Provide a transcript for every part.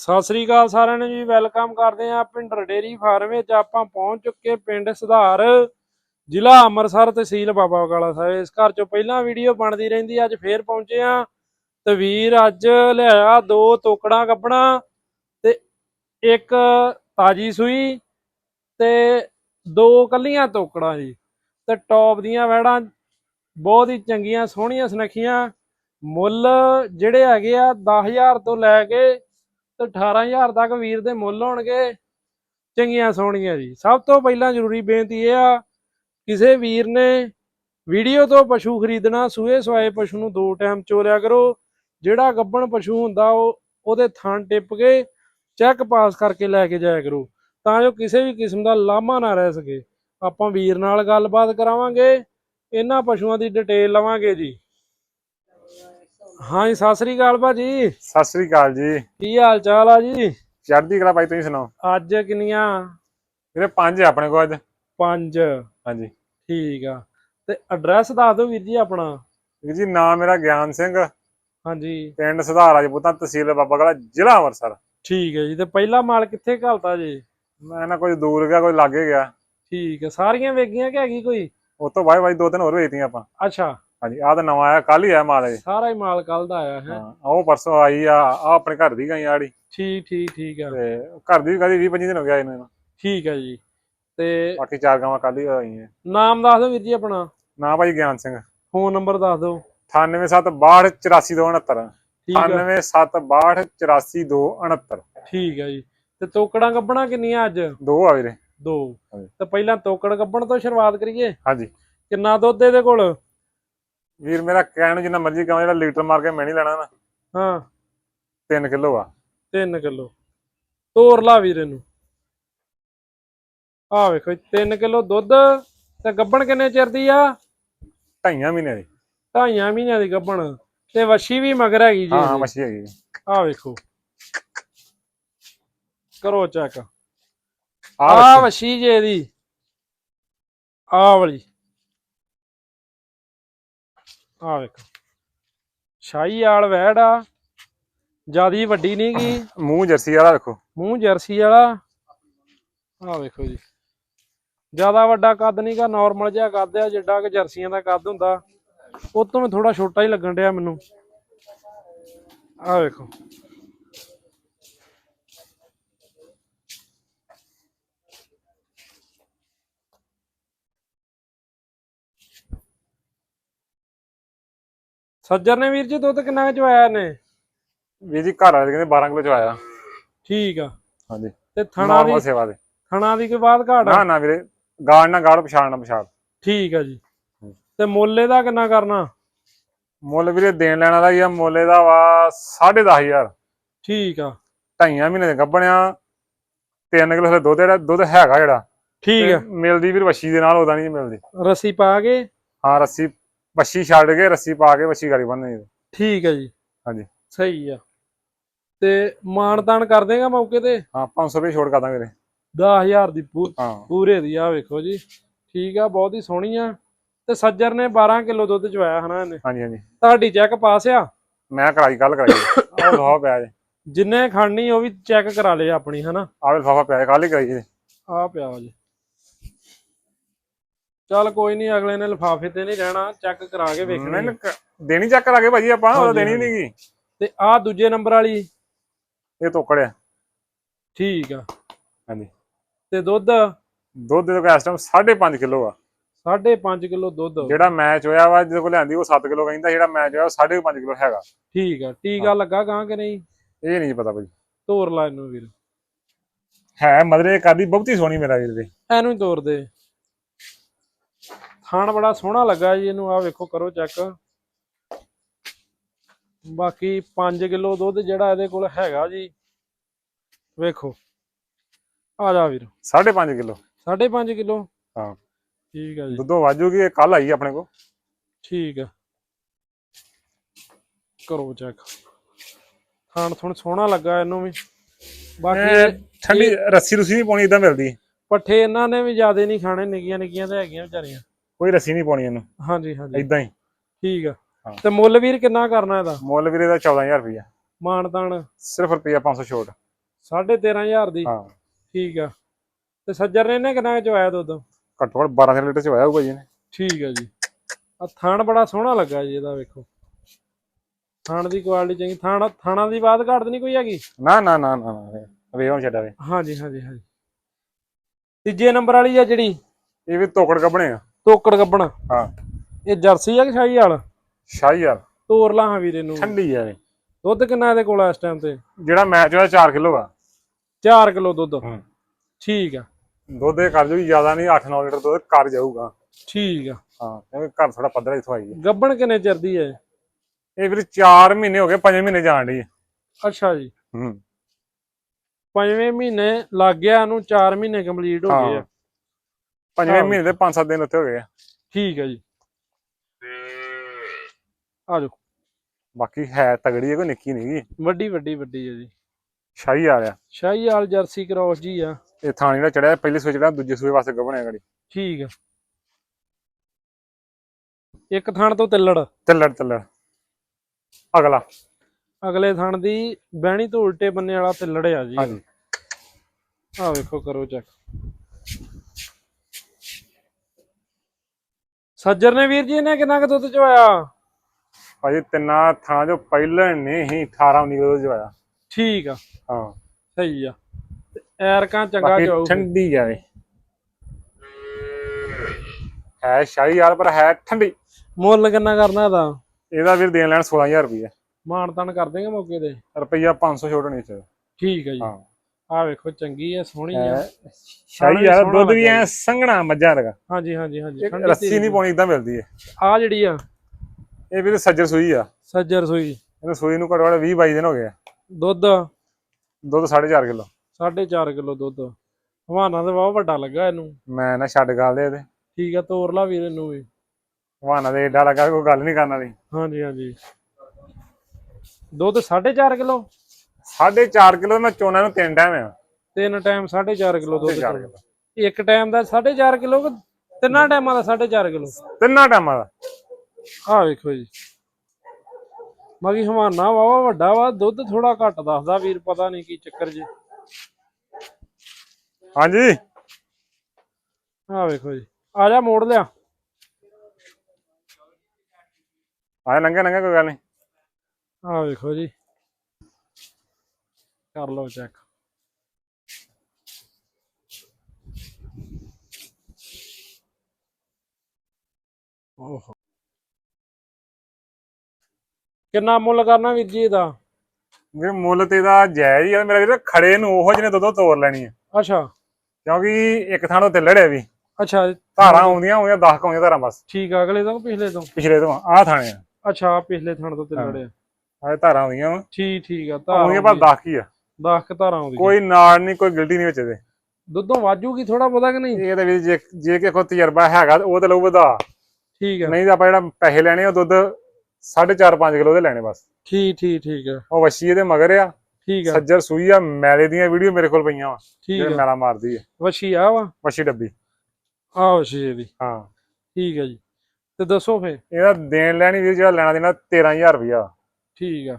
ਸਤਿ ਸ੍ਰੀ ਅਕਾਲ ਸਾਰਿਆਂ ਨੂੰ ਜੀ, ਵੈਲਕਮ ਕਰਦੇ ਆਂ ਪਿੰਡਰ ਡੇਰੀ ਫਾਰਮ ਵਿੱਚ। ਆਪਾਂ ਪਹੁੰਚ ਚੁੱਕੇ ਪਿੰਡ ਸੁਧਾਰ, ਜ਼ਿਲ੍ਹਾ ਅੰਮ੍ਰਿਤਸਰ ਤਹਿਸੀਲ ਬਾਬਾ ਬਕਾਲਾ ਸਾਹਿਬ। ਇਸ ਘਰ ਚੋਂ ਪਹਿਲਾਂ ਵੀਡੀਓ ਬਣਦੀ ਰਹਿੰਦੀ ਅੱਜ ਫੇਰ ਪਹੁੰਚੇ ਆਂ ਤੇ ਵੀਰ ਅੱਜ ਲਿਆਇਆ ਦੋ ਤੋਕੜਾਂ ਕੱਪਣਾ ਤੇ ਇੱਕ ਤਾਜੀ ਸੂਈ ਤੇ ਦੋ ਕੱਲੀਆਂ ਤੋਕੜਾਂ ਜੀ। ਤੇ ਟੌਪ ਦੀਆਂ ਵੈੜਾਂ ਬਹੁਤ ਹੀ ਚੰਗੀਆਂ, ਸੋਹਣੀਆਂ, ਸੁਨੱਖੀਆਂ। ਮੁੱਲ ਜਿਹੜੇ ਹੈਗੇ ਆ 10000 ਤੋਂ ਲੈ ਕੇ ਤੇ 18000 ਤੱਕ ਵੀਰ ਦੇ ਮੁੱਲ ਹੋਣਗੇ। ਚੰਗੀਆਂ ਸੋਹਣੀਆਂ ਜੀ। ਸਭ ਤੋਂ ਪਹਿਲਾਂ ਜ਼ਰੂਰੀ ਬੇਨਤੀ ਇਹ ਆ, ਕਿਸੇ ਵੀਰ ਨੇ ਵੀਡੀਓ ਤੋਂ ਪਸ਼ੂ ਖਰੀਦਣਾ, ਸੂਏ ਸਵਾਏ ਪਸ਼ੂ ਨੂੰ ਦੋ ਟਾਈਮ ਚੋਰਿਆ ਕਰੋ। ਜਿਹੜਾ ਗੱਬਣ ਪਸ਼ੂ ਹੁੰਦਾ, ਉਹ ਉਹਦੇ ਥਣ ਟਿੱਪ ਕੇ ਚੈੱਕ ਪਾਸ ਕਰਕੇ ਲੈ ਕੇ ਜਾਇਆ ਕਰੋ। ਤਾਂ ਜੋ ਕਿਸੇ ਵੀ ਕਿਸਮ ਦਾ ਲਾਮਾ ਨਾ ਰਹਿ ਸਕੇ। ਆਪਾਂ ਵੀਰ ਨਾਲ ਗੱਲਬਾਤ ਕਰਾਵਾਂਗੇ। ਇਹਨਾਂ ਪਸ਼ੂਆਂ ਦੀ ਡਿਟੇਲ ਲਵਾਂਗੇ ਜੀ। ਹਾਂਜੀ ਸਤਿ ਸ੍ਰੀ ਅਕਾਲ ਭਾਜੀ। ਸਤਿ ਸ੍ਰੀ ਅਕਾਲ ਜੀ। ਕੀ ਹਾਲ ਚਾਲ ਆ ਜੀ? ਚੜ੍ਹਦੀ ਕਲਾ ਭਾਈ ਤੁਸੀਂ ਸੁਣਾਓ? ਅੱਜ ਕਿੰਨੀਆਂ? ਵੀਰੇ ਪੰਜ ਆ ਆਪਣੇ ਕੋਲ ਅੱਜ। ਪੰਜ। ਹਾਂਜੀ। ਠੀਕ ਆ। ਤੇ ਐਡਰੈਸ ਦੱਸ ਦਿਓ ਵੀਰ ਜੀ ਆਪਣਾ। ਵੀਰ ਜੀ ਨਾਮ ਮੇਰਾ ਗਿਆਨ ਸਿੰਘ। ਹਾਂਜੀ। ਪਿੰਡ ਸੁਧਾਰ ਰਾਜਪੂਤਾਂ ਤਹਿਸੀਲ ਬਾਬਾ ਕਲਾ ਜ਼ਿਲ੍ਹਾ ਅੰਮ੍ਰਿਤਸਰ। ਠੀਕ ਹੈ ਜੀ ਤੇ ਪਹਿਲਾ ਮਾਲ ਕਿੱਥੇ ਘਲਤਾ ਜੀ? ਮੈਂ ਨਾ ਕੋਈ ਦੂਰ ਗਿਆ ਕੋਈ ਲਾਗੇ ਗਿਆ। ਠੀਕ ਹੈ ਸਾਰੀਆਂ ਵੇਗੀਆਂ ਕਿ ਹੈਗੀ ਕੋਈ? ਉਸ ਤੋਂ ਬਾਅਦ ਬਾਈ ਦੋ ਤਿੰਨ ਹੋਰ ਵੇਚਤੀਆਂ ਆਪਾਂ। ਅੱਛਾ। ਹਾਂਜੀ ਆਹ ਤਾਂ ਨਵਾਂ ਆਇਆ ਕੱਲ ਹੀ ਆਇਆ ਮਾਲ ਇਹ। ਸਾਰਾ ਹੀ ਮਾਲ ਕੱਲ ਦਾ ਆਇਆ ਹੈ। ਹਾਂ ਉਹ ਪਰਸੋਂ ਆਈ ਆ ਆ ਆਪਣੇ ਘਰ ਦੀ ਗਈ ਆੜੀ ਠੀਕ ਠੀਕ ਠੀਕ ਆ। ਤੇ ਘਰ ਦੀ ਵੀ ਕਦੀ 20 25 ਦਿਨ ਹੋ ਗਿਆ ਇਹਨਾਂ। ਨੂੰ ਠੀਕ ਹੈ ਜੀ। ਤੇ ਬਾਕੀ ਚਾਰ ਗਾਵਾਂ ਕੱਲ ਹੀ ਆਈਆਂ। ਨਾਮ ਦੱਸ ਦਿਓ ਵੀਰ ਜੀ ਆਪਣਾ। ਨਾ ਭਾਈ ਗਿਆਨ ਸਿੰਘ। ਫੋਨ ਨੰਬਰ ਦੱਸ ਦਿਓ। 9762844269 ਠੀਕ ਆ। 9762844269 ਠੀਕ ਹੈ ਜੀ। ਤੇ ਤੋਕੜਾਂ ਕੱਢਣਾ ਕਿੰਨੀਆਂ ਅੱਜ? ਦੋ ਆ ਵੀਰੇ। ਦੋ। ਤੇ ਪਹਿਲਾਂ ਤੋਕੜ ਕੱਢਣ ਤੋਂ ਸ਼ੁਰੂਆਤ ਕਰੀਏ। ਹਾਂਜੀ। ਕਿੰਨਾ ਦੁੱਧ ਇਹਦੇ ਕੋਲ? ਵੀਰ ਮੇਰਾ ਕਹਿਣ ਨੂੰ ਜਿੰਨਾ ਮਰਜ਼ੀ ਕਹਾਂ ਜਿਹੜਾ ਲੀਟਰ ਮਾਰ ਕੇ ਮੈਂ ਨਹੀਂ ਲੈਣਾ ਨਾ। ਹਾਂ। 3 ਕਿਲੋ ਆ। 3 ਕਿਲੋ। ਤੋਰ ਲਾ ਵੀਰ ਇਹਨੂੰ। ਆ ਵੇਖੋ 3 ਕਿਲੋ ਦੁੱਧ ਤੇ ਗੱਬਣ ਕਿੰਨੇ ਚਿਰ ਦੀ ਆ? ਢਾਈਆਂ ਮਹੀਨੇ ਦੀ। ਢਾਈਆਂ ਮਹੀਨਿਆਂ ਦੀ ਗੱਬਣ ਤੇ ਵੱਛੀ ਵੀ ਮਗਰ ਹੈਗੀ ਜੀ ਹਾਂ ਮੱਛੀ ਹੈਗੀ। ਆ ਵੇਖੋ। ਕਰੋ ਚੈੱਕ। ਆ। ਵੱਛੀ। ਜੇ ਦੀ ਆ ਵਾਲੀ। ਆ ਵੇਖੋ। ਸ਼ਾਹੀ ਆਲ ਵੈੜ ਆ ਜਿਆਦੀ ਵੱਡੀ ਨਹੀਂ ਗੀ। ਮੂੰਹ ਜਰਸੀ ਵਾਲਾ ਵੇਖੋ ਮੂੰਹ ਜਰਸੀ ਵਾਲਾ। ਆ ਵੇਖੋ ਜੀ। ਜ਼ਿਆਦਾ ਵੱਡਾ ਕੱਦ ਨਹੀਂਗਾ ਨਾਰਮਲ ਜਿਹਾ ਕੱਦ ਆ ਜਿੱਡਾ ਕਿ ਜਰਸੀਆਂ ਦਾ ਕੱਦ ਹੁੰਦਾ। ਉਹ ਤੋਂ ਵੀ ਥੋੜਾ ਛੋਟਾ ਹੀ ਲੱਗਣ ਡਿਆ ਮੈਨੂੰ। ਆ ਵੇਖੋ। ਸੱਜਰ ਨੇ ਵੀਰ ਜੀ ਦੁੱਧ ਕਿੰਨਾ ਚਵਾਇਆ ਨੇ ਵੀਰ ਜੀ ਘਰ ਵਾਲੇ ਕਹਿੰਦੇ 12 ਕਿਲੋ ਚ ਆਇਆ ਠੀਕ ਆ। ਹਾਂਜੀ। ਤੇ ਥਣਾ ਦੀ ਨਾਰਮਲ ਸੇਵਾ ਦੇ। ਥਣਾ ਦੀ ਕੋਈ ਬਾਤ ਘਾਟ ਆ? ਨਾ ਨਾ ਵੀਰੇ ਗਾੜ ਨਾ ਗਾੜ ਪਛਾੜ ਨਾ ਪਛਾੜ ਠੀਕ ਆ ਜੀ। ਤੇ ਮੁੱਲ ਇਹਦਾ ਕਿੰਨਾ ਕਰਨਾ? ਮੁੱਲ ਵੀਰੇ ਦੇਣ ਲੈਣ ਵਾਲਾ ਹੀ ਆ ਮੁੱਲ ਇਹਦਾ ਵਾ 10500 ਠੀਕ ਆ। ਢਾਈਆਂ ਮਹੀਨੇ ਦੇ ਗੱਬਣਿਆ 3 ਕਿਲੋ ਹਲੇ ਦੁੱਧ ਜਿਹੜਾ ਦੁੱਧ ਹੈਗਾ ਜਿਹੜਾ। ਠੀਕ ਆ। ਮਿਲਦੀ ਵੀਰ ਵੱਛੀ ਦੇ ਨਾਲ ਉਹਦਾ ਨਹੀਂ ਮਿਲਦੀ। ਰੱਸੀ ਪਾ ਕੇ? ਹਾਂ ਰੱਸੀ ਵੱਛੀ ਛੱਡ ਕੇ ਰੱਸੀ ਪਾ ਕੇ ਵੱਛੀ ਗਾੜੀ ਬੰਨਣੀ ਠੀਕ ਆ ਜੀ। ਹਾਂਜੀ। ਸਹੀ ਆ। ਤੇ ਤਾਣ ਕਰ ਦੇਗਾ ਮੌਕੇ ਤੇ? ਹਾਂ 500 ਰੁਪਏ ਛੋੜ ਕਰਦਾ ਵੀਰੇ। 10000 ਦੀ ਹਾਂ। ਪੂਰੇ ਦੀ ਆ ਵੇਖੋ ਜੀ। ਠੀਕ ਆ ਬਹੁਤ ਹੀ ਸੋਹਣੀ ਆ। ਤੇ ਸੱਜਰ ਨੇ 12 ਕਿਲੋ ਦੁੱਧ ਚਵਾਇਆ ਹਨਾ ਇਹਨੇ? ਹਾਂਜੀ ਹਾਂਜੀ। ਤੁਹਾਡੀ ਚੈੱਕ ਪਾਸ ਆ? ਮੈਂ ਕਰਾਈ ਕੱਲ ਕਰਾਈ। ਆਹ ਲਫਾਫਾ ਪਿਆ ਜੇ। ਜਿੰਨੇ ਖੜਨੀ ਉਹ ਵੀ ਚੈੱਕ ਕਰਾ ਲਏ ਆਪਣੀ ਹਨਾ? ਆਹ ਲਫਾਫਾ ਪਿਆ ਕੱਲ ਹੀ ਕਰਾਈ ਜੀ ਆ ਪਿਆ ਜੀ। ਚੱਲ ਕੋਈ ਨਹੀਂ ਅਗਲੇ ਨੇ ਲਿਫਾਫੇ ਤੇ ਨਹੀਂ ਰਹਿਣਾ ਚੈੱਕ ਕਰਾ ਕੇ ਵੇਖਣਾ ਕ- ਦੇਣੀ ਚੱਕ ਲਾਗੇ ਭਾਜੀ ਆਪਾਂ ਉਹ ਦੇਣੀ। ਨਹੀਂਗੀ ਤੇ ਆ ਦੂਜੇ ਨੰਬਰ ਵਾਲੀ। ਇਹ ਤੋਕੜਿਆ ਠੀਕ ਆ। ਹਾਂਜੀ। ਤੇ ਦੁੱਧ? ਦੁੱਧ ਦੇ ਕੋਲ ਇਸ ਟਾਈਮ 5.5 ਕਿਲੋ ਆ। 5.5 ਕਿਲੋ ਦੁੱਧ। ਜਿਹੜਾ ਮੈਚ ਹੋਇਆ ਵਾ ਜਿਹਦੇ ਕੋਲ ਲਿਆਂਦੀ ਉਹ 7 ਕਿਲੋ ਕਹਿੰਦਾ ਜਿਹੜਾ ਮੈਚ ਹੋਇਆ ਉਹ 5.5 ਕਿਲੋ ਹੈਗਾ। ਠੀਕ ਆ। ਟੀਕਾ ਲੱਗਾ ਗਾਂ ਕਿ ਨਹੀਂ? ਇਹ ਨਹੀਂ ਪਤਾ ਭਾਜੀ। ਤੋਰ ਲਾ ਇਹਨੂੰ ਵੀਰ। ਹੈ ਮਦਰੇ ਕਰਦੀ ਬਹੁਤੀ ਸੋਹਣੀ ਮੇਰਾ ਵੀਰ ਦੇ ਇਹਨੂੰ ਤੋਰ ਦੇ। ਥਾਣ ਬੜਾ ਸੋਹਣਾ ਲੱਗਾ ਜੀ ਇਹਨੂੰ ਆ ਵੇਖੋ ਕਰੋ ਚੈੱਕ ਬਾਕੀ 5 ਕਿਲੋ ਦੁੱਧ ਜਿਹੜਾ ਇਹਦੇ ਕੋਲ ਹੈਗਾ ਜੀ ਵੇਖੋ। ਆ ਜਾ ਵੀਰ। 5.5 ਕਿਲੋ। 5.5 ਕਿਲੋ। ਹਾਂ। ਠੀਕ ਆ ਜੀ। ਦੁੱਧੋਂ ਵਾਜੂਗੀ ਇਹ ਕੱਲ ਆਈ ਆਪਣੇ ਕੋ ਠੀਕ ਆ। ਕਰੋ ਚੈੱਕ ਥਾਣ ਥੁਣ ਸੋਹਣਾ ਲੱਗਾ ਇਹਨੂੰ ਵੀ। ਬਾਕੀ ਠੰਡੀ ਰੱਸੀ ਰੁਸੀ ਨਹੀਂ ਪਾਉਣੀ ਇਦਾਂ ਮਿਲਦੀ। ਪੱਠੇ ਇਹਨਾਂ ਨੇ ਵੀ ਜ਼ਿਆਦੇ ਨਹੀਂ ਖਾਣੇ ਨਿੱਕੀਆਂ ਨਿੱਕੀਆਂ ਤੇ ਹੈਗੀਆਂ ਵਿਚਾਰੀਆਂ। ਕੋਈ ਰੱਸੀ ਨਹੀਂ ਪਾਉਣੀ ਇਹਨੂੰ। ਹਾਂਜੀ ਹਾਂਜੀ। ਇਦਾਂ ਹੀ। ਠੀਕ ਆ। ਹਾਂ। ਤੇ ਮੁੱਲ ਵੀਰ ਕਿੰਨਾ ਕਰਨਾ ਇਹਦਾ? ਮੁੱਲ ਵੀਰੇ ਦਾ 14000 ਰੁਪਇਆ ਤਾਨ ਸਿਰਫ ਰੁਪਇਆ 500 ਛੋਟ। 13500 ਦੀ? ਹਾਂ। ਠੀਕ ਆ। ਤੇ ਸੱਜਰ ਨੇ ਇਹਨੇ ਕਿੰਨਾ ਚਵਾਇਆ ਦੁੱਧ? ਘੱਟੋ ਘੱਟ 12 ਲੀਟਰ ਚ ਹੋਇਆ ਹੋਊਗਾ ਜੀ ਇਹਨੇ। ਠੀਕ ਆ ਜੀ। ਆ ਥਣ ਬੜਾ ਸੋਹਣਾ ਲੱਗਾ ਜੀ ਇਹਦਾ ਵੇਖੋ। ਥਣ ਦੀ ਕੁਆਲਿਟੀ ਚੰਗੀ। ਥਣ ਥਾਣਾ ਦੀ ਬਾਤ ਘੱਟ ਨਹੀਂ ਕੋਈ ਹੈਗੀ? ਨਾ ਨਾ ਨਾ ਨਾ ਨਾ। ਵੇ ਹੁਣ ਛੱਡਾ ਵੇ ਹਾਂਜੀ ਹਾਂਜੀ ਹਾਂਜੀ। ਤੀਜੇ ਨੰਬਰ ਵਾਲੀ ਆ ਜਿਹੜੀ? ਇਹ ਵੀ ਤੋਕੜ ਕੱਢਣੇ ਆ। ਤੋਕੜ ਗੱਬਣਾ। ਹਾਂ। ਇਹ ਜਰਸੀ ਆ ਕਿ ਸ਼ਾਹੀ ਵਾਲ? ਸ਼ਾਹੀ ਯਾਰ ਤੋਰ ਲਾ ਹਾਂ ਵੀਰੇ ਨੂੰ। ਠੰਡੀ ਆ ਇਹ। ਦੁੱਧ ਕਿੰਨਾ ਇਹਦੇ ਕੋਲ ਆ ਇਸ ਟਾਈਮ ਤੇ? ਜਿਹੜਾ ਮੈਚ ਹੋਇਆ 4 ਕਿਲੋ ਆ। 4 ਕਿਲੋ ਦੁੱਧ। ਠੀਕ ਆ। ਦੁੱਧ ਇਹ ਕਰ ਜੂ ਜ਼ਿਆਦਾ ਨਹੀਂ 8-9 ਲੀਟਰ ਦੁੱਧ ਕਰ ਜਾਊਗਾ। ਠੀਕ ਆ। ਹਾਂ ਕਿਉਂਕਿ ਘਰ ਥੋੜਾ ਪੱਧਰਾ ਇਥੋਂ ਆਈ ਹੈ ਗੱਬਣ ਕਿੰਨੇ ਚਿਰ ਦੀ ਹੈ ਇਹ? ਵੀਰ 4 ਮਹੀਨੇ ਹੋ ਗਏ 5 ਮਹੀਨੇ ਜਾਣ ਹੈ ਅੱਛਾ ਜੀ। ਹੂੰ। ਪੰਜਵੇਂ ਮਹੀਨੇ ਲੱਗ ਗਿਆ ਇਹਨੂੰ 4 ਮਹੀਨੇ ਕੰਪਲੀਟ ਹੋ ਗਏ ਹਾਂ। ਆ ਪੰਜਵੇਂ ਹਾਂ। ਮਹੀਨੇ ਦੇ 5-7 ਦਿਨ ਉੱਤੇ ਹੋ ਗਏ ਆ। ਠੀਕ ਆ ਜੀ। ਆ ਜਾਓ। ਬਾਕੀ ਹੈ ਤਗੜੀ ਹੈ ਕੋਈ ਨਿੱਕੀ ਨਹੀਂ ਗੀ ਵੱਡੀ ਵੱਡੀ ਵੱਡੀ ਹੈ ਜੀ। ਸ਼ਾਹੀ ਆ। ਰਿਹਾ ਸ਼ਾਹੀ ਵਾਲ ਜਰਸੀ ਕ੍ਰੋਸ ਜੀ ਆ। ਇਹ ਥਾਂ ਜਿਹੜਾ ਚੜਿਆ ਪਹਿਲੇ ਸੂਏ ਚੜਿਆ ਦੂਜੇ ਸੂਏ ਵਾਸਤੇ ਗੱਭਣਿਆ ਗੜੀ। ਠੀਕ ਆ। ਇੱਕ ਥਣ ਤੋਂ ਤਿੱਲੜ। ਚੱਲੜ ਚੱਲੜ ਅਗਲਾ। ਅਗਲੇ ਥਣ ਦੀ ਬਹਿਣੀ ਤੋਂ ਉਲਟੇ ਬੰਨੇ ਵਾਲਾ ਤਿੱਲੜ ਆ ਜੀ। ਹਾਂਜੀ। ਆ ਵੇਖੋ ਕਰੋ ਚੈੱਕ ਸੱਜਰ ਨੇ ਵੀਰ ਜੀ ਇਹਨੇ ਕਿੰਨਾ ਕੁ ਦੁੱਧ ਚਵਾਇਆ? ਭਾਜੀ ਤਿੰਨਾਂ ਥਾਂ ਜੋ ਪਹਿਲਾਂ ਨੇ ਹੀ 18 19 ਕਿਲੋ ਜਵਾਇਆ ਠੀਕ ਆ। ਹਾਂ। ਸਹੀ ਆ। ਤੇ ਐਰਕਾਂ ਚੰਗਾ ਬਾਕੀ ਜਾਊ ਠੰਡੀ ਜਾਵੇ ਹੈ ਸ਼ਾਹੀ ਯਾਰ ਪਰ ਹੈ ਠੰਡੀ। ਮੁੱਲ ਕਿੰਨਾ ਕਰਨਾ ਇਹਦਾ? ਇਹਦਾ ਵੀਰ ਦੇਣ ਲੈਣ 16000 ਰੁਪਏ ਮਾਣ ਤਾਣ ਕਰ ਦੇਗਾ ਮੌਕੇ ਤੇ? ਰੁਪਈਆ 500 ਛੋਟ ਨਹੀਂ ਚਾਹੀਦਾ ਠੀਕ ਆ ਜੀ। ਹਾਂ। ਆ ਵੇਖੋ ਚੰਗੀ ਆ ਸੋਹਣੀ ਆ ਸ਼ਾਹੀ ਯਾਰ ਸੋਹਣਾ ਦੁੱਧ ਵੀ ਐ ਸੰਘਣਾ ਮੱਝਾਂ ਲਗਾ ਹਾਂਜੀ ਹਾਂਜੀ ਹਾਂਜੀ ਰੱਸੀ ਨਹੀਂ ਪਾਉਣੀ ਇਦਾਂ ਮਿਲਦੀ ਹੈ ਆ ਜਿਹੜੀ ਆ ਇਹ ਵੀਰ ਸੱਜਰ ਸੂਈ ਆ। ਸੱਜਰ ਸੂਈ। ਇਹਨੂੰ ਸੂਈ ਨੂੰ ਘੱਟੋ ਘੱਟ 20 22 ਦਿਨ ਹੋ ਗਏ ਆ। ਦੁੱਧ? ਦੁੱਧ 4.5 ਕਿਲੋ। 4.5 ਕਿਲੋ ਦੁੱਧ। ਹਵਾਨਾ ਤੇ ਬਹੁਤ ਵੱਡਾ ਲੱਗਾ ਇਹਨੂੰ। ਮੈਂ ਨਾ ਛੱਡ ਗੱਲ ਦੇ ਇਹਦੇ। ਠੀਕ ਆ ਤੋਰ ਲਾ ਵੀਰ ਇਹਨੂੰ ਵੀ। ਹਵਾਨਾ ਦੇ ਏਡਾ ਲੱਗਾ ਕੋਈ ਗੱਲ ਨਹੀਂ ਕਰਨ ਵਾਲੀ। ਹਾਂਜੀ ਹਾਂਜੀ। ਦੁੱਧ 4.5 ਕਿਲੋ? 4.5 ਕਿਲੋ ਮੈਂ ਚੋਣਾ ਨੂੰ ਤਿੰਨ ਟਾਈਮ ਆ। ਤਿੰਨ ਟਾਈਮ 4.5 ਕਿਲੋ ਦੁੱਧ 4.5 ਚੋਣਾ। ਕਿਲੋ। ਇੱਕ ਟਾਈਮ ਦਾ 4.5 ਕਿਲੋ ਕਿ ਤਿੰਨਾਂ ਟਾਈਮਾਂ ਦਾ 4.5 ਕਿਲੋ? ਤਿੰਨਾਂ ਟਾਈਮਾਂ ਦਾ। ਆਹ ਵੇਖੋ ਜੀ। ਬਾਕੀ ਹਵਾਨਾ ਵਾਵਾ ਵੱਡਾ ਵਾ ਦੁੱਧ ਥੋੜਾ ਘੱਟ ਦੱਸਦਾ ਵੀਰ ਪਤਾ ਨਹੀਂ ਕੀ ਚੱਕਰ ਜੀ। ਹਾਂਜੀ। ਆਹ ਵੇਖੋ ਜੀ। ਆ ਜਾ ਮੋੜ ਲਿਆ। ਆਏ ਲੰਘੇ ਲੰਘੇ ਕੋਈ ਗੱਲ ਨਹੀਂ। ਆਹ ਵੇਖੋ ਜੀ। ਕਰ ਲਓ ਚੈੱਕ ਓਹੋ। ਕਿੰਨਾ ਮੁੱਲ ਕਰਨਾ ਵੀਰ ਜੀ ਇਹਦਾ? ਵੀਰ ਮੁੱਲ ਤੇ ਦਾ ਜਾਇਜ਼ ਹੀ ਆ। ਮੇਰਾ ਵੀਰ ਖੜੇ ਨੂੰ ਉਹੋ ਜਿਹਨੇ ਦੁੱਧੋਂ ਤੋਰ ਲੈਣੀ ਹੈ ਅੱਛਾ। ਕਿਉਂਕਿ ਇੱਕ ਥਾਂ ਤੋਂ ਤਿੱਲੜ ਹੈ ਵੀ। ਅੱਛਾ। ਧਾਰਾਂ ਆਉਂਦੀਆਂ ਹੋਈਆਂ 10 ਆਉਂਦੀਆਂ ਧਾਰਾਂ ਬਸ। ਠੀਕ ਆ ਅਗਲੇ ਤੋਂ ਪਿਛਲੇ ਤੋਂ? ਪਿਛਲੇ ਤੋਂ ਆਹ ਥਾਣੇ ਆ ਅੱਛਾ ਪਿਛਲੇ ਥਣ ਤੋਂ ਤੇ ਲੜਿਆ ਆਹ ਧਾਰਾਂ ਆਉਂਦੀਆਂ ਵਾ। ਠੀਕ ਠੀਕ ਆ ਧਾਰ ਆਉਂਦੀਆਂ। ਪਰ 10 ਕੀ ਆ। 10 ਕ ਧਾਰਾਂ ਆਉਂਦੀਆਂ। ਕੋਈ ਨਾੜ ਨਹੀਂ ਕੋਈ ਗਿਲਟੀ ਨਹੀਂ ਵਿੱਚ ਇਹਦੇ। ਦੁੱਧੋਂ ਵਾਜੂਗੀ ਥੋੜਾ ਬਹੁਤਾ ਕਿ ਨਹੀਂ? ਇਹ ਤਾਂ ਜੇ ਜੇ ਕਿ ਤਜਰਬਾ ਹੈਗਾ ਉਹ ਤਾਂ ਲਊ ਵਧਾ ਠੀਕ ਆ। ਨਹੀਂ ਤਾਂ ਆਪਾਂ ਜਿਹੜਾ ਪੈਸੇ ਲੈਣੇ ਉਹ ਦੁੱਧ 4.5 5 ਕਿਲੋ ਦੇ ਲੈਣੇ ਬਸ। ਠੀਕ ਠੀਕ ਠੀਕ ਆ। ਉਹ ਵਸ਼ੀ ਇਹਦੇ ਮਗਰ ਆ। ਠੀਕ ਆ। ਸੱਜਰ ਸੂਈ ਆ ਮੈਲੇ ਦੀਆਂ ਵੀਡੀਓ ਮੇਰੇ ਕੋਲ ਪਈਆਂ ਵਾ। ਠੀਕ ਆ। ਮੈਲਾ ਮਾਰਦੀ ਆ। ਵਸ਼ੀ ਆ ਵਾ? ਵਸ਼ੀ ਡੱਬੀ। ਆ ਵਸ਼ੀ ਦੀ ਹਾਂ। ਠੀਕ ਆ ਜੀ। ਤੇ ਦੱਸੋ ਫੇ ਇਹਦਾ ਦੇਣ ਲੈਣੀ ਵੀਰ ਜਿਹੜਾ ਲੈਣਾ ਦੇਣਾ 13000 ਰੁਪਇਆ। ਠੀਕ ਆ।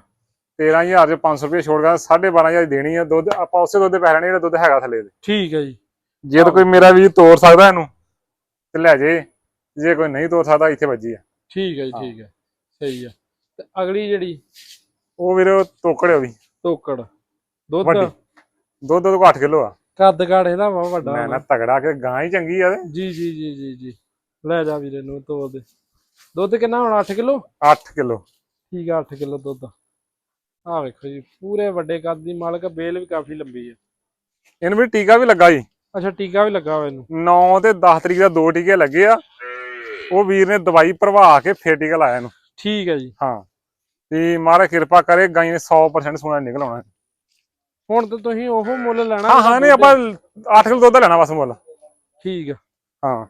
13000 ਚ 500 ਰੁਪਏ ਛੋੜ ਗਾ 12500 ਦੀ ਦੇਣੀ ਆ ਦੁੱਧ ਆਪਾਂ ਉਸੇ ਦੁੱਧ ਦੇ ਪੈਸੇ ਲੈਣੇ ਜਿਹੜਾ ਦੁੱਧ ਹੈਗਾ ਥੱਲੇ ਦੇ। ਠੀਕ ਆ ਜੀ। ਜੇ ਤਾਂ ਕੋਈ ਮੇਰਾ ਵੀਰ ਤੋੜ ਸਕਦਾ ਇਹਨੂੰ ਤੇ ਲੈ ਜੇ। ਜੇ ਕੋਈ ਨਹੀਂ ਤੋੜ ਸਕਦਾ ਇੱਥੇ ਵੱਜੀ ਆ। ਠੀਕ ਆ ਜੀ ਠੀਕ ਆ। ਸਹੀ ਆ। ਤੇ ਅਗਲੀ ਜਿਹੜੀ? ਉਹ ਵੀਰ ਤੋਕੜ ਵੀ। ਤੋਕੜ। ਦੁੱਧ? ਦੁੱਧ ਉਹਦੇ ਕੋਲ 8 ਕਿਲੋ ਆ। ਕੱਦ ਕਾੜ ਇਹਦਾ ਬਹੁਤ ਵੱਡਾ ਮੈਂ। ਨਾ ਤਗੜਾ ਕਿ ਗਾਂ ਹੀ ਚੰਗੀ ਆ ਤੇ। ਜੀ ਜੀ ਜੀ ਜੀ ਜੀ। ਲੈ ਜਾ ਵੀਰੇ ਨੂੰ ਤੋੜ ਦੇ। ਦੁੱਧ ਕਿੰਨਾ ਹੁਣ? 8 ਕਿਲੋ? 8 ਕਿਲੋ। ਠੀਕ ਆ 8 ਕਿਲੋ ਦੁੱਧ। ਆ ਵੇਖੋ ਜੀ ਪੂਰੇ ਵੱਡੇ ਕੱਦ ਦੀ ਮਾਲਕ ਬੇਲ ਵੀ ਕਾਫੀ ਲੰਬੀ ਹੈ। ਇਹਨੂੰ ਵੀ ਟੀਕਾ ਵੀ ਲੱਗਾ ਜੀ। ਅੱਛਾ ਟੀਕਾ ਵੀ ਲੱਗਾ ਹੋਇਆ ਇਹਨੂੰ। 9 ਤੇ 10 ਤਰੀਕ ਦਾ ਦੋ ਟੀਕੇ ਲੱਗੇ ਆ। ਉਹ ਵੀਰ ਨੇ ਦਵਾਈ ਭਰਵਾ ਕੇ ਫੇਰ ਟੀਕਾ ਲਾਇਆ ਇਹਨੂੰ। ਠੀਕ ਹੈ ਜੀ। ਹਾਂ। ਤੇ ਮਾਰਾ ਕਿਰਪਾ ਕਰੇ ਗਾਂ ਨੇ 100% ਸੋਨਾ ਨਿਕਲ ਆਉਣਾ ਹੁਣ ਤਾਂ ਤੁਸੀਂ ਉਹ ਮੁੱਲ ਲੈਣਾ ਹਾਂ ਹਾਂ ਨਹੀਂ ਆਪਾਂ 8 ਕਿਲੋ ਦੁੱਧ ਲੈਣਾ ਬਸ ਮੁੱਲ। ਠੀਕ ਆ। ਹਾਂ।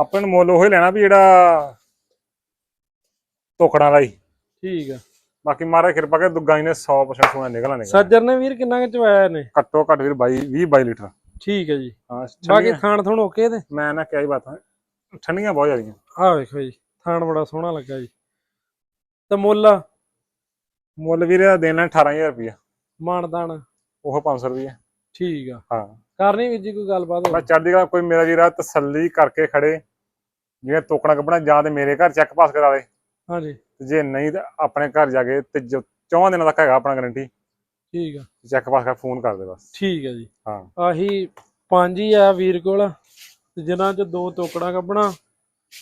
ਆਪਾਂ ਨੂੰ ਮੁੱਲ ਉਹ ਹੀ ਲੈਣਾ ਵੀ ਜਿਹੜਾ ਟੋਕੜਾਂ ਦਾ ਹੀ। ਠੀਕ ਆ। ਬਾਕੀ ਮਾਰਾ ਕਿਰਪਾ ਕਰੇ ਗਾਂ ਨੇ 100% ਸੋਨਾ ਨਿਕਲਣਾ ਨਿਕਲ ਸੱਜਰ ਨੇ ਵੀਰ ਕਿੰਨਾ ਕੁ ਚਵਾਇਆ ਇਹਨੇ? ਘੱਟੋ ਘੱਟ ਵੀਰ 22 20 22 ਲੀਟਰ। ਠੀਕ ਹੈ ਜੀ। ਹਾਂ ਬਾਕੀ ਥਾਣ ਥਣ ਓਕੇ ਤੇ? ਮੈਂ ਨਾ ਕਿਹਾ ਹੀ ਬਾਤਾਂ ਠੰਡੀਆਂ ਬਹੁਤ ਜ਼ਿਆਦੀਆਂ। ਆ ਵੇਖੋ ਜੀ ਥਾਣ ਬੜਾ ਸੋਹਣਾ ਲੱਗਾ ਜੀ। ਤੇ ਮੁੱਲ? ਮੁੱਲ ਵੀਰੇ ਦਾ ਦੇਣਾ 18000 ਰੁਪਇਆ। ਮਾਨਦਾਨ ਉਹ 500 ਰੁਪਇਆ। ਠੀਕ ਆ। ਹਾਂ। ਕਰਨੀ ਵੀਰ ਜੀ ਕੋਈ ਗੱਲਬਾਤ ਮੈਂ ਚੜ੍ਹਦੀ ਕਲਾ ਕੋਈ ਮੇਰਾ ਵੀਰਾ ਤਸੱਲੀ ਕਰਕੇ ਖੜੇ। ਜਿਵੇਂ ਤੋਕਣਾ ਕੱਪਣਾ ਜਾਂ ਤੇ ਮੇਰੇ ਘਰ ਚੈੱਕ ਪਾਸ ਕਰਾ ਦੇ ਹਾਂਜੀ। ਤੇ ਜੇ ਨਹੀਂ ਤਾਂ ਆਪਣੇ ਘਰ ਜਾ ਕੇ ਤੇ ਜੋ- ਚੌਹਾਂ ਦਿਨਾਂ ਤੱਕ ਹੈਗਾ ਆਪਣਾ ਗਾਰੰਟੀ ਠੀਕ ਆ। ਚੈੱਕ ਪਾਸ ਕਰ ਫੋਨ ਕਰ ਦੇ ਬਸ। ਠੀਕ ਆ ਜੀ। ਹਾਂ। ਆਹੀ ਪੰਜ ਹੀ ਆ ਵੀਰ ਕੋਲ। ਤੇ ਜਿਨ੍ਹਾਂ ਚ ਦੋ ਤੋਕੜਾਂ ਕੱਢਣਾ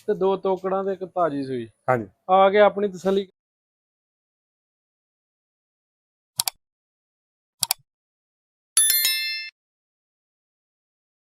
ਤੇ ਦੋ ਤੋਕੜਾਂ ਤੇ ਇੱਕ ਤਾਜੀ ਸੂਈ। ਹਾਂਜੀ। ਆ ਕੇ ਆਪਣੀ ਤਸੱਲੀ